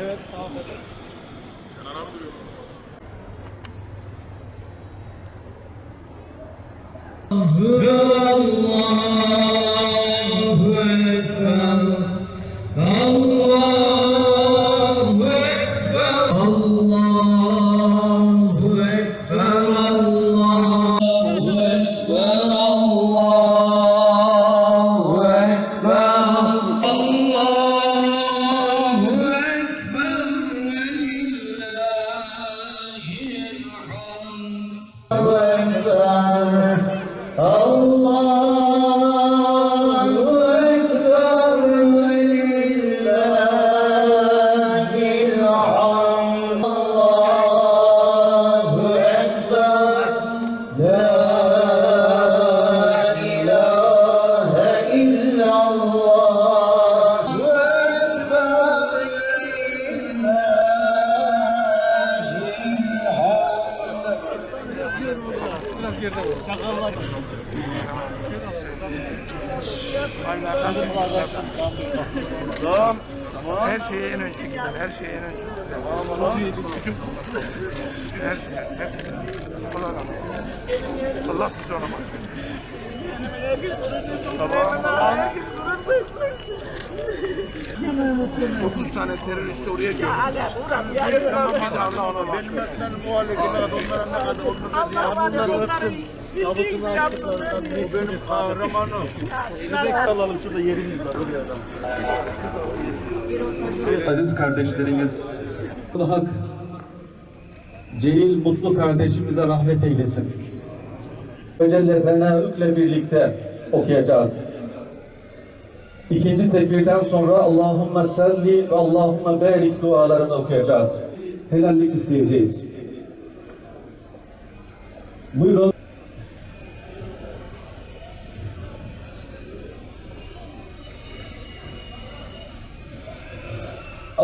Evet, sağ olun. Kenara mı duruyor? Allahu Ekber Tamam. Her şeye en önce gider. Her şeye en önce gider. Tamam. Her şey. Her. Allah Allah bizi ona mahcup. Tamam. 30 tane teröristi oraya gördük. Tamam biz Allah ona mahcup. Benim muhalefet ne kadar onlara ne kadar Tabutunu açtılar. Bu benim kahramanım. alalım şurada yerimiz var. Oraya adam. Aziz kardeşlerimiz, Hak, Celil Mutlu kardeşimize rahmet eylesin. Öcelle Tenaük'le birlikte okuyacağız. İkinci tekbirden sonra Allahümme salli ve Allahümme barik dualarını okuyacağız. Helallik isteyeceğiz. Buyurun.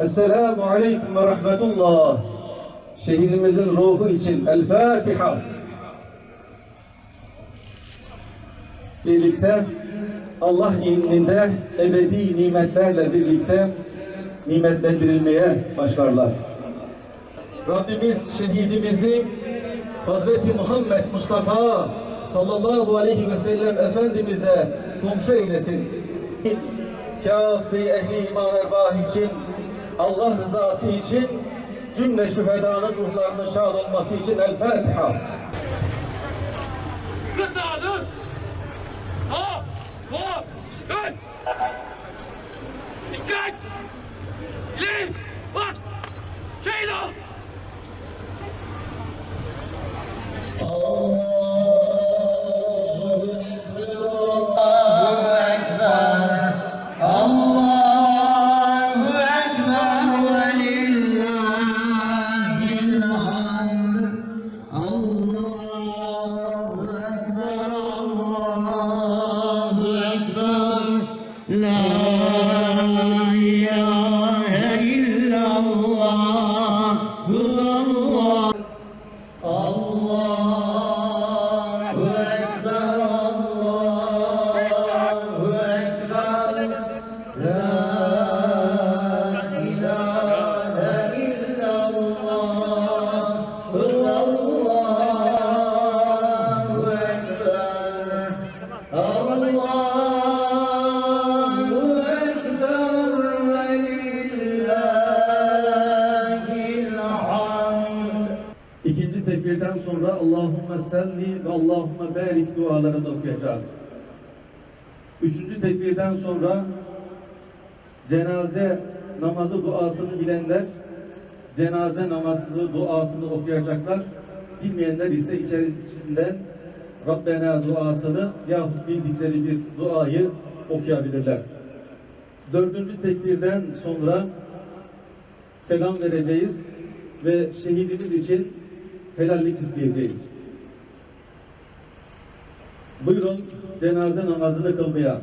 Esselamu Aleyküm ve Rahmetullah. Şehrimizin ruhu için El Fatiha. Birlikte Allah indinde ebedi nimetlerle birlikte nimetlendirilmeye başlarlar. Rabbimiz şehidimizi Hazreti Muhammed Mustafa sallallahu aleyhi ve sellem Efendimiz'e komşu eylesin. Kafi ehli iman erbah için, Allah rızası için, cümle şühedanın ruhlarının şad olması için El Fatiha. Gıdanın ta va dön. Dikkat! İleri! Bak! Şehit tekbirden sonra Allahümme salli ve Allahümme barik dualarını okuyacağız. Üçüncü tekbirden sonra cenaze namazı duasını bilenler cenaze namazı duasını okuyacaklar. Bilmeyenler ise içerisinden Rabbena duasını yahut bildikleri bir duayı okuyabilirler. Dördüncü tekbirden sonra selam vereceğiz ve şehidimiz için helallik isteyeceğiz. Buyurun cenaze namazını kılmaya.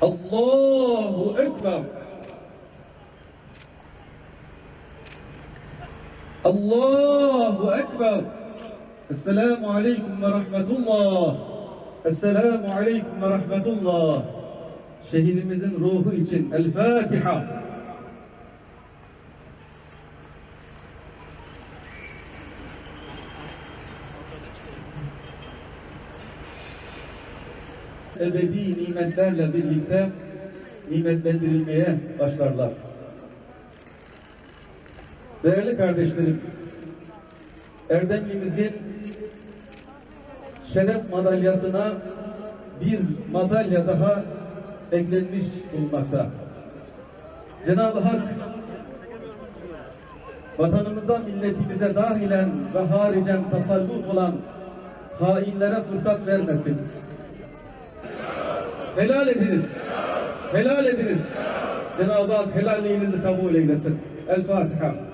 Allahu Ekber. Allahu Ekber. Esselamu Aleyküm ve Rahmetullah. Esselamu Aleyküm ve Rahmetullah. Şehidimizin ruhu için El Fatiha. Ebedi nimetlerle birlikte nimetlendirilmeye başlarlar. Değerli kardeşlerim, Erdemli'mizin şeref madalyasına bir madalya daha eklenmiş bulunmakta. Cenab-ı Hak vatanımıza, milletimize dahilen ve haricen tasallut olan hainlere fırsat vermesin. Helal ediniz. Helal ediniz. Cenab-ı Hak helalliğinizi kabul eylesin. El Fatiha.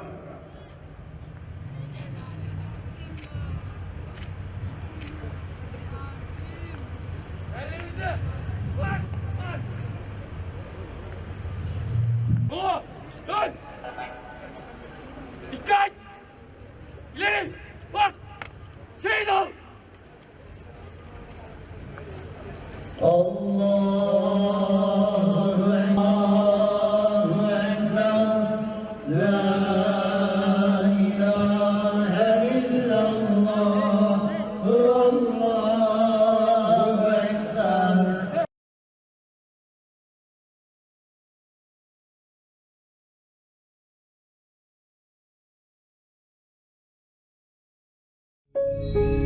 Música